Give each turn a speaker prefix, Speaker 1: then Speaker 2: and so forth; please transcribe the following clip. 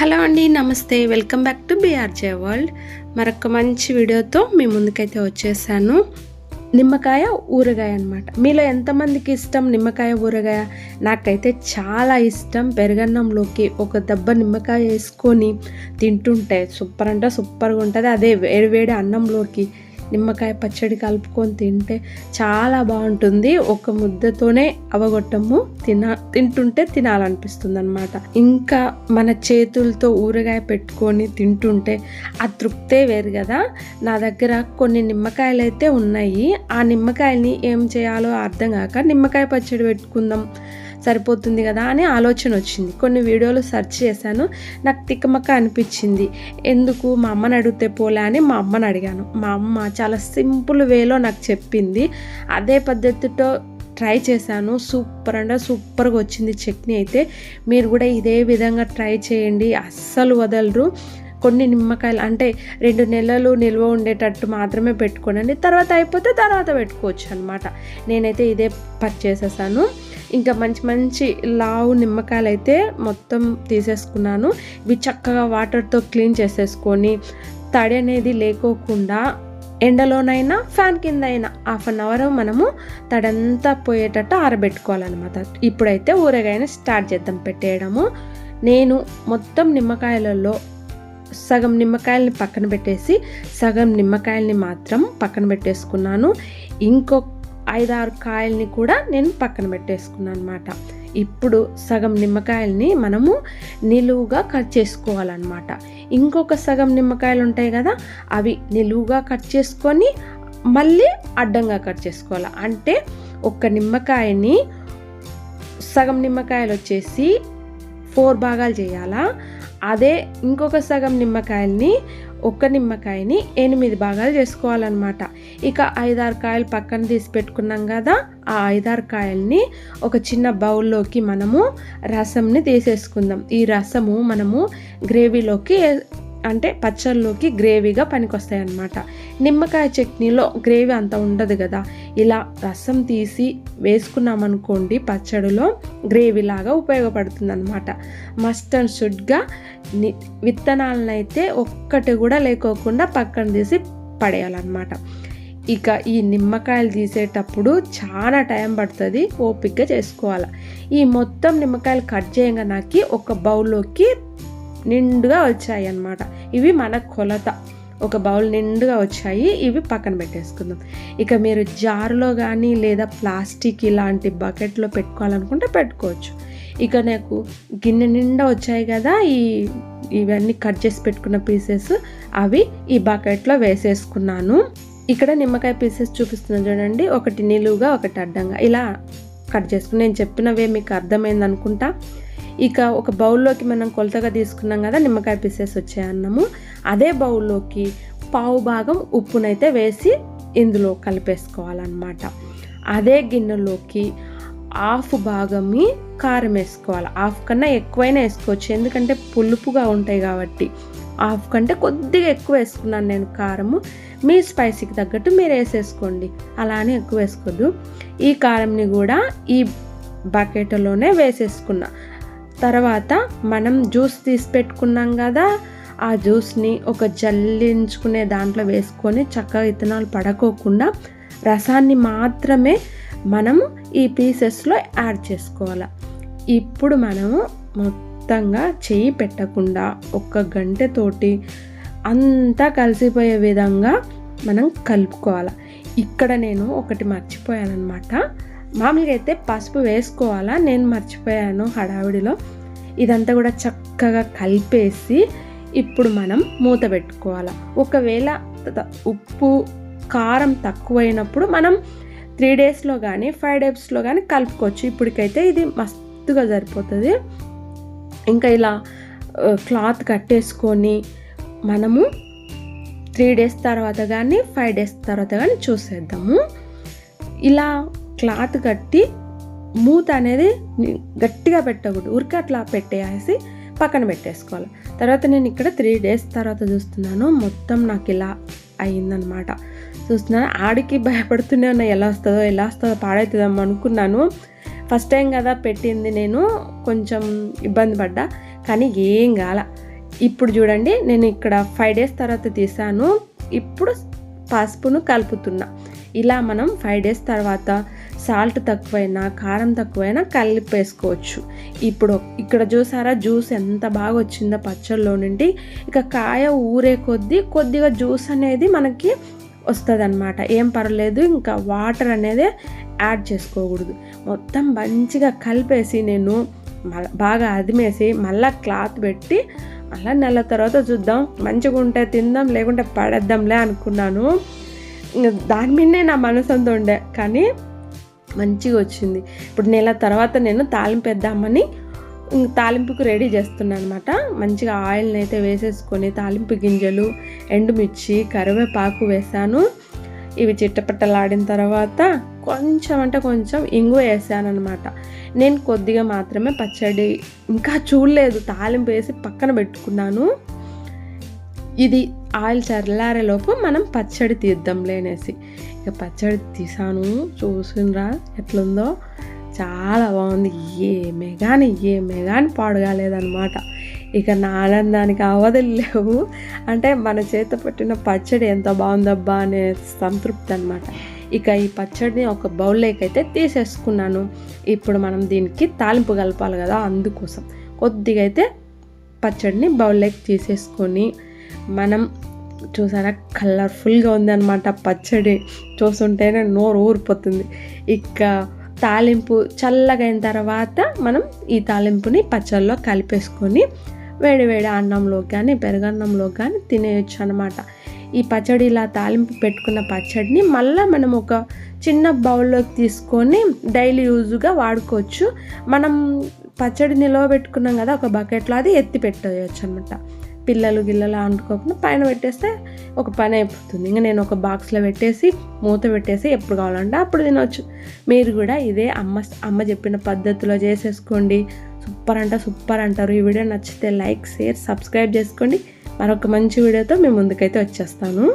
Speaker 1: Hello అండి నమస్తే. Welcome back to BRJ world. మరొక మంచి వీడియోతో మీ ముందుకైతే వచ్చేసాను. నిమ్మకాయ ఊరగాయ అనమాట మీలో ఎంతమందికి ఇష్టం నిమ్మకాయ ఊరగాయ? నాకైతే చాలా ఇష్టం. పెరగన్నంలోకి ఒక దెబ్బ నిమ్మకాయ వేసుకొని తింటుంటే సూపర్ అంటే సూపర్గా ఉంటుంది. అదే వేడి వేడి అన్నంలోకి నిమ్మకాయ పచ్చడి కలుపుకొని తింటే చాలా బాగుంటుంది. ఒక ముద్దతోనే అవగొట్టము. తిన తింటుంటే తినాలనిపిస్తుంది అనమాట ఇంకా మన చేతులతో ఊరగాయ పెట్టుకొని తింటుంటే ఆ తృప్తే వేరు కదా. నా దగ్గర కొన్ని నిమ్మకాయలు అయితే ఉన్నాయి. ఆ నిమ్మకాయల్ని ఏం చేయాలో అర్థం కాక నిమ్మకాయ పచ్చడి పెట్టుకుందాం సరిపోతుంది కదా అని ఆలోచన వచ్చింది. కొన్ని వీడియోలు సెర్చ్ చేశాను. నాకు తిక్కమక్క అనిపించింది. ఎందుకు? మా అమ్మని అడిగితే పోలే అని మా అమ్మని అడిగాను. మా అమ్మ చాలా సింపుల్ వేలో నాకు చెప్పింది. అదే పద్ధతితో ట్రై చేశాను. సూపర్ అంటే సూపర్గా వచ్చింది చట్నీ అయితే. మీరు కూడా ఇదే విధంగా ట్రై చేయండి. అస్సలు వదలరు. కొన్ని నిమ్మకాయలు అంటే రెండు నెలలు నిల్వ ఉండేటట్టు మాత్రమే పెట్టుకోనండి. తర్వాత అయిపోతే తర్వాత పెట్టుకోవచ్చు అనమాట నేనైతే ఇదే పర్చేసేసాను ఇంకా మంచి మంచి లావు నిమ్మకాయలు అయితే మొత్తం తీసేసుకున్నాను. ఇవి చక్కగా వాటర్తో క్లీన్ చేసేసుకొని తడి అనేది లేకోకుండా ఎండలోనైనా ఫ్యాన్ కింద అయినా హాఫ్ అన్ అవర్ మనము తడంతా పోయేటట్టు ఆరబెట్టుకోవాలన్నమాట. ఇప్పుడైతే ఊరగాయని స్టార్ట్ చేద్దాం పెట్టేయడము. నేను మొత్తం నిమ్మకాయలలో సగం నిమ్మకాయల్ని పక్కన పెట్టేసి సగం నిమ్మకాయల్ని మాత్రం పక్కన పెట్టేసుకున్నాను. ఇంకొక ఐదారు కాయల్ని కూడా నేను పక్కన పెట్టేసుకున్నాను అనమాట ఇప్పుడు సగం నిమ్మకాయల్ని మనము నిలువుగా కట్ చేసుకోవాలన్నమాట. ఇంకొక సగం నిమ్మకాయలు ఉంటాయి కదా అవి నిలువుగా కట్ చేసుకొని మళ్ళీ అడ్డంగా కట్ చేసుకోవాలి. అంటే ఒక నిమ్మకాయని సగం నిమ్మకాయలు వచ్చేసి ఫోర్ భాగాలు చేయాలా? అదే ఇంకొక సగం నిమ్మకాయల్ని ఒక్క నిమ్మకాయని ఎనిమిది భాగాలు చేసుకోవాలన్నమాట. ఇక ఐదారు కాయలు పక్కన తీసి పెట్టుకున్నాం కదా ఆ ఐదారు కాయల్ని ఒక చిన్న బౌల్లోకి మనము రసంని తీసేసుకుందాం. ఈ రసము మనము గ్రేవీలోకి అంటే పచ్చళ్ళలోకి గ్రేవీగా పనికొస్తాయి అన్నమాట నిమ్మకాయ చట్నీలో గ్రేవీ అంత ఉండదు కదా. ఇలా రసం తీసి వేసుకున్నామనుకోండి పచ్చడిలో గ్రేవీ లాగా ఉపయోగపడుతుంది అనమాట మస్ట్ అండ్ షుడ్గా విత్తనాలనైతే అయితే ఒక్కటి కూడా లేకోకుండా పక్కన తీసి పడేయాలన్నమాట. ఇక ఈ నిమ్మకాయలు తీసేటప్పుడు చాలా టైం పడుతుంది ఓపిక్గా చేసుకోవాలి. ఈ మొత్తం నిమ్మకాయలు కట్ చేయగా నాకు ఒక బౌల్లోకి నిండుగా వచ్చాయి అన్నమాట. ఇవి మన కొలత. ఒక బౌల్ నిండుగా వచ్చాయి. ఇవి పక్కన పెట్టేసుకుందాం. ఇక మీరు జారులో కానీ లేదా ప్లాస్టిక్ ఇలాంటి బకెట్లో పెట్టుకోవాలనుకుంటే పెట్టుకోవచ్చు. ఇక నాకు గిన్నె నిండా వచ్చాయి కదా ఈ ఇవన్నీ కట్ చేసి పెట్టుకున్న పీసెస్ అవి ఈ బకెట్లో వేసేసుకున్నాను. ఇక్కడ నిమ్మకాయ పీసెస్ చూపిస్తున్నాను చూడండి. ఒకటి నిలువుగా ఒకటి అడ్డంగా. ఇలా కట్ చేసుకుని నేను చెప్పినవే మీకు అర్థమైంది అనుకుంటా. ఇక ఒక బౌల్లోకి మనం కొలతగా తీసుకున్నాం కదా నిమ్మకాయ పీసెస్ అన్నము. అదే బౌల్లోకి పావు భాగం ఉప్పునైతే వేసి ఇందులో కలిపేసుకోవాలన్నమాట. అదే గిన్నెలోకి హాఫ్ భాగంని కారం వేసుకోవాలి. హాఫ్ కన్నా ఎక్కువైనా వేసుకోవచ్చు. ఎందుకంటే పులుపుగా ఉంటాయి కాబట్టి. హాఫ్ కంటే కొద్దిగా ఎక్కువ వేసుకున్నాను నేను కారము. మీ స్పైసీకి తగ్గట్టు మీరు వేసేసుకోండి. అలానే ఎక్కువ వేసుకోద్దు ఈ కారంని కూడా ఈ బకెట్లోనే వేసేసుకున్నా. తర్వాత మనం జ్యూస్ తీసి పెట్టుకున్నాం కదా ఆ జ్యూస్ని ఒక జల్లించుకునే దాంట్లో వేసుకొని చక్కగా ఇత్తనాలు పడకోకుండా రసాన్ని మాత్రమే మనము ఈ పీసెస్లో యాడ్ చేసుకోవాలి. ఇప్పుడు మనము మొత్తంగా చేయి పెట్టకుండా ఒక్క గంటతోటి అంతా కలిసిపోయే విధంగా మనం కలుపుకోవాలి. ఇక్కడ నేను ఒకటి మర్చిపోయానమాట మామూలుగా అయితే పసుపు వేసుకోవాలా నేను మర్చిపోయాను హడావిడిలో. ఇదంతా కూడా చక్కగా కలిపేసి ఇప్పుడు మనం మూత పెట్టుకోవాలి. ఒకవేళ ఉప్పు కారం తక్కువైనప్పుడు మనం త్రీ డేస్లో కానీ ఫైవ్ డేస్లో కానీ కలుపుకోవచ్చు. ఇప్పటికైతే ఇది మస్తుగా సరిపోతుంది. ఇంకా ఇలా క్లాత్ కట్టేసుకొని మనము త్రీ డేస్ తర్వాత కానీ ఫైవ్ డేస్ తర్వాత కానీ చూసేద్దాము. ఇలా క్లాత్ కట్టి మూత అనేది గట్టిగా పెట్టకూడదు. ఉరికి అట్లా పెట్టేసి పక్కన పెట్టేసుకోవాలి. తర్వాత నేను ఇక్కడ త్రీ డేస్ తర్వాత చూస్తున్నాను. మొత్తం నాకు ఇలా అయిందనమాట చూస్తున్నాను ఆడికి భయపడుతూనే ఉన్నా ఎలా వస్తుందో ఎలా వస్తుందో పాడవుతుందేమో అనుకున్నాను. ఫస్ట్ టైం కదా పెట్టింది నేను కొంచెం ఇబ్బంది పడ్డా కానీ ఏం కాల. ఇప్పుడు చూడండి నేను ఇక్కడ ఫైవ్ డేస్ తర్వాత తీసాను. ఇప్పుడు పసుపును కలుపుతున్నా. ఇలా మనం ఫైవ్ డేస్ తర్వాత సాల్ట్ తక్కువైనా కారం తక్కువైనా కలిపేసుకోవచ్చు. ఇప్పుడు ఇక్కడ చూసారా జ్యూస్ ఎంత బాగా వచ్చిందో పచ్చళ్ళలో నుండి. ఇక కాయ ఊరే కొద్దీ కొద్దిగా జ్యూస్ అనేది మనకి వస్తుందన్నమాట. ఏం పర్లేదు ఇంకా వాటర్ అనేది యాడ్ చేసుకోకూడదు. మొత్తం మంచిగా కలిపేసి నేను బాగా అదిమేసి మళ్ళీ క్లాత్ పెట్టి మళ్ళీ నెల తర్వాత చూద్దాం. మంచిగా ఉంటే తిందాం లేకుంటే పడేద్దాంలే అనుకున్నాను. దాని మీదనే నా మనసు అంతా ఉండే కానీ మంచిగా వచ్చింది. ఇప్పుడు నెల తర్వాత నేను తాలింపు వేద్దామని తాలింపుకు రెడీ చేస్తున్నాను అనమాట మంచిగా ఆయిల్ని అయితే వేసేసుకొని తాలింపు గింజలు ఎండుమిర్చి కరివేపాకు వేసాను. ఇవి చిట్టపట్టలాడిన తర్వాత కొంచెం అంటే కొంచెం ఇంగు వేసాను అనమాట నేను కొద్దిగా మాత్రమే పచ్చడి ఇంకా చూడలేదు తాలింపు వేసి పక్కన పెట్టుకున్నాను. ఇది ఆయిల్ చల్లారేలోపు మనం పచ్చడి తీద్దాం అనేసి. ఇక పచ్చడి తీసాను చూసినరా ఎట్లుందో. చాలా బాగుంది. ఏమే కానీ ఏమే కానీ పాడుగాలేదనమాట ఇక నా ఆనందానికి అవధులు లేవు. అంటే మన చేత పట్టిన పచ్చడి ఎంత బాగుందబ్బా అనే సంతృప్తి అనమాట ఇక ఈ పచ్చడిని ఒక బౌల్లోకి అయితే తీసేసుకున్నాను. ఇప్పుడు మనం దీనికి తాలింపు కలపాలి కదా అందుకోసం. కొద్దిగా అయితే పచ్చడిని బౌల్లోకి తీసేసుకొని మనం చూసారా కలర్ఫుల్గా ఉందన్నమాట పచ్చడి. చూస్తుంటేనే నోరు ఊరిపోతుంది. ఇక తాలింపు చల్లగైన తర్వాత మనం ఈ తాలింపుని పచ్చళ్ళలో కలిపేసుకొని వేడి వేడి అన్నంలో కానీ పెరుగన్నంలో కానీ తినేయచ్చు అనమాట ఈ పచ్చడి ఇలా తాలింపు పెట్టుకున్న పచ్చడిని మళ్ళీ మనం ఒక చిన్న బౌల్లోకి తీసుకొని డైలీ యూజ్గా వాడుకోవచ్చు. మనం పచ్చడి నిలవ పెట్టుకున్నాం కదా ఒక బకెట్లో అది ఎత్తి పెట్టేయచ్చు అనమాట పిల్లలు గిల్లలు అంటుకోకుండా పైన పెట్టేస్తే ఒక పని అయిపోతుంది. ఇంకా నేను ఒక బాక్స్లో పెట్టేసి మూత పెట్టేసి ఎప్పుడు కావాలంటే అప్పుడు తినవచ్చు మీరు కూడా ఇదే అమ్మ అమ్మ చెప్పిన పద్ధతిలో చేసేసుకోండి. సూపర్ అంట సూపర్ అంటారు. ఈ వీడియో నచ్చితే లైక్ షేర్ సబ్స్క్రైబ్ చేసుకోండి. మరొక మంచి వీడియోతో మేము ముందుకైతే వచ్చేస్తాను.